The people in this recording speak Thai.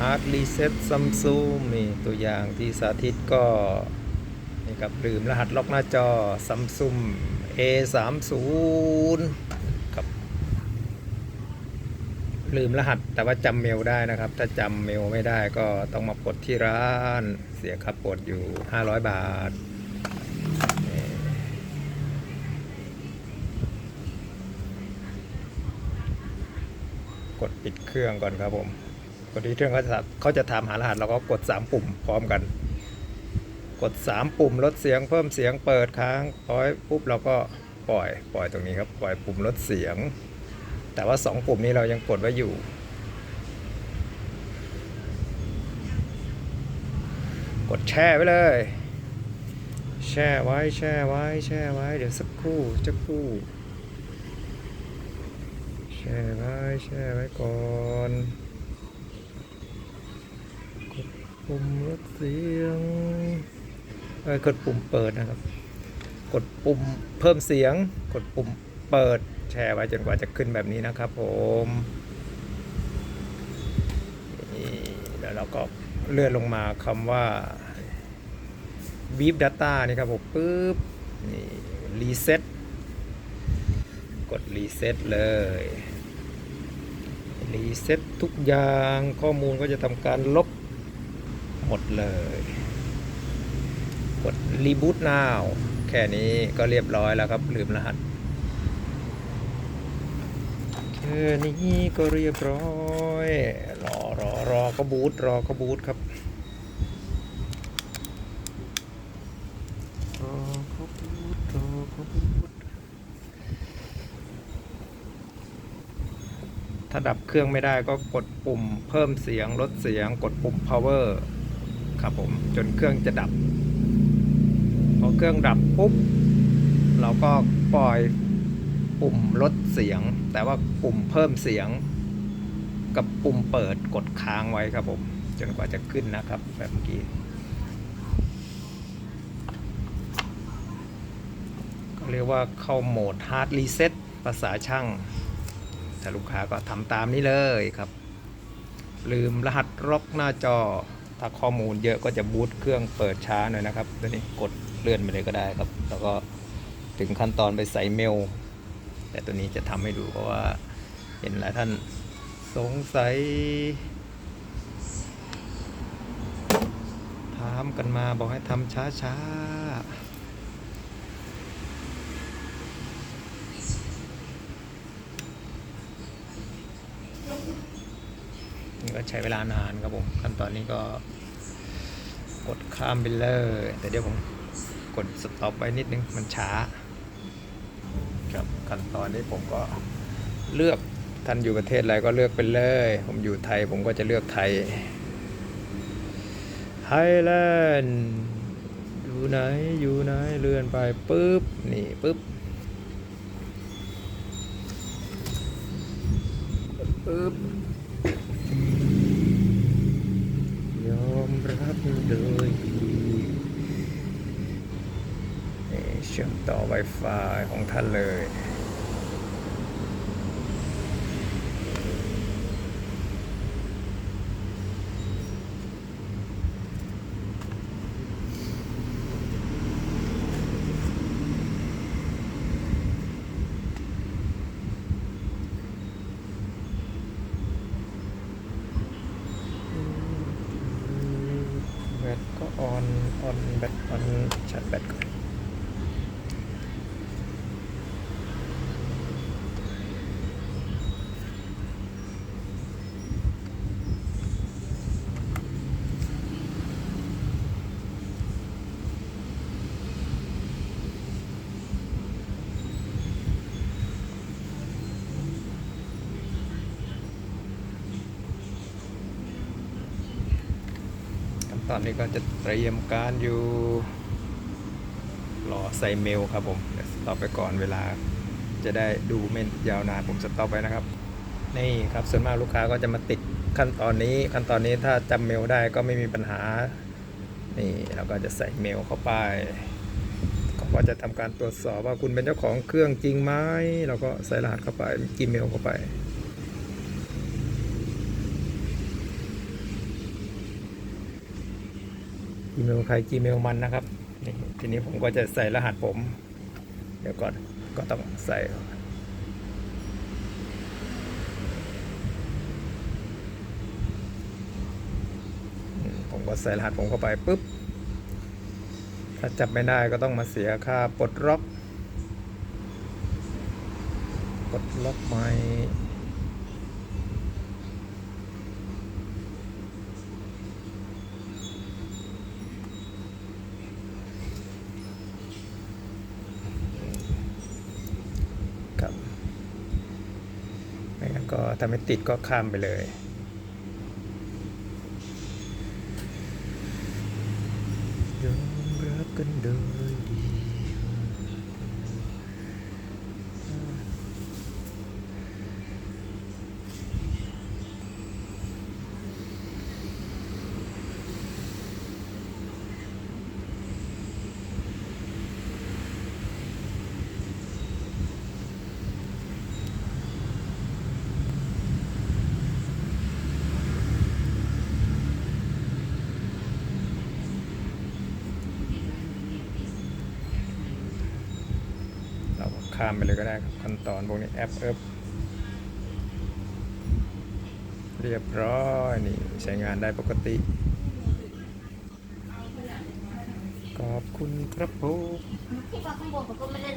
Hard Reset Samsung นี่ตัวอย่างที่สาธิตก็นี่ครับลืมรหัสล็อกหน้าจอ Samsung A30 ครับลืมรหัสแต่ว่าจำเมลได้นะครับ ถ้าจำเมลไม่ได้ก็ต้องมากดที่ร้านเสียค่าปดอยู่ 500 บาทกดปิดเครื่องก่อนครับผม กดที่เครื่องเขาจะเขาจะถามหารหัสเราก็กด 3 ปุ่มพร้อมกัน กด 3 ปุ่มลดเสียงเพิ่มเสียงเปิดค้างปล่อยปุ๊บเราก็ปล่อยปล่อยตรงนี้ครับปล่อยปุ่มลดเสียง แต่ว่า 2 ปุ่มนี้เรายังกดไว้อยู่ กดแช่ไว้เลย แช่ไว้แช่ไว้แช่ไว้เดี๋ยวสักครู่สักครู่แช่ไว้แช่ไว้ก่อนกด ปุ่มลดเสียงกดปุ่มเปิดนะครับ กดปุ่มเพิ่มเสียง กดปุ่มเปิดแช่ไว้จนกว่าจะขึ้นแบบนี้นะครับ ผมนี่แล้วเราก็เลื่อนลงมาคำว่า Beep Data นี่ครับผมปึ๊บนี่ Reset กด Reset เลยรีเซ็ตทุกอย่างข้อมูลก็จะทำการลบ หมดเลย กด Reboot Now แค่นี้ก็เรียบร้อยแล้วครับ ลืมรหัส แค่นี้ก็เรียบร้อย รอรอรอก็บูตรอก็บูตครับรอก็บูตรอก็บูตถ้าดับเครื่องไม่ได้ก็กดปุ่มเพิ่มเสียงลดเสียงกดปุ่ม power ครับผมจนเครื่องจะดับ พอเครื่องดับปุ๊บ เราก็ปล่อยปุ่มลดเสียง แต่ว่าปุ่มเพิ่มเสียง กับปุ่มเปิดกดค้างไว้ครับผมจนกว่าจะขึ้นนะครับแบบเมื่อกี้ก็เรียกว่าเข้าโหมด hard reset ภาษาช่างถ้าลูกค้าก็ทำตามนี้เลยครับ ลืมรหัสล็อกหน้าจอ ถ้าข้อมูลเยอะก็จะบูตเครื่องเปิดช้าหน่อยนะครับตัวนี้กดเลื่อนไปเลยก็ได้ครับ แล้วก็ถึงขั้นตอนไปใส่เมล แต่ตัวนี้จะทำให้ดูเพราะว่าเห็นหลายท่านสงสัย ถามกันมาบอกให้ทำช้าๆ นี่ก็ใช้เวลานานครับผมขั้นตอนนี้ก็กดข้ามไปเลย แต่เดี๋ยวผมกดสต็อปไว้นิดนึงมันช้าครับขั้นตอนนี้ผมก็เลือกท่านอยู่ประเทศอะไรก็เลือกไปเลย ผมอยู่ไทยผมก็จะเลือกไทยไทยแลนด์อยู่ไหนอยู่ไหนเลื่อนไปปุ๊บนี่ปุ๊บปุ๊บ ยอมรับโดยดีนี่เชื่อมต่อ Wi-Fi ของท่านเลย แบตก็ออน ออน แบตออนชาร์จแบตก่อนขั้น ตอนนี้ก็จะเตรียมการอยู่รอใส่เมลครับผมสต็อปไปก่อนเวลา จะได้ดูไม่ยาวนานผมสต็อปไว้นะครับ นี่ครับส่วนมากลูกค้าก็จะมาติดขั้นตอนนี้ขั้นตอนนี้ถ้าจำเมลได้ก็ไม่มีปัญหา นี่เราก็จะใส่เมลเข้าไปก็จะทำการตรวจสอบว่าคุณเป็นเจ้าของเครื่องจริงไหมเราก็ใส่รหัสเข้าไป Gmail เข้าไป Gmail ใคร Gmail มันนะครับนี่ทีนี้ผมก็จะใส่รหัสผม เดี๋ยวก่อนก็ต้องใส่ผมก็ใส่รหัสผมเข้าไปปุ๊บ ถ้าจับไม่ได้ก็ต้องมาเสียค่าปลดล็อก ปลดล็อกใหม่ครับไม่งั้น ก็ถ้าไม่ติดก็ข้ามไปเลย ยอมรับกันโดยดี เราก็ ข้ามไปเลยก็ได้ครับขั้นตอนพวกนี้แอปเอิบเรียบร้อยนี่ใช้งานได้ปกติขอบคุณครับผม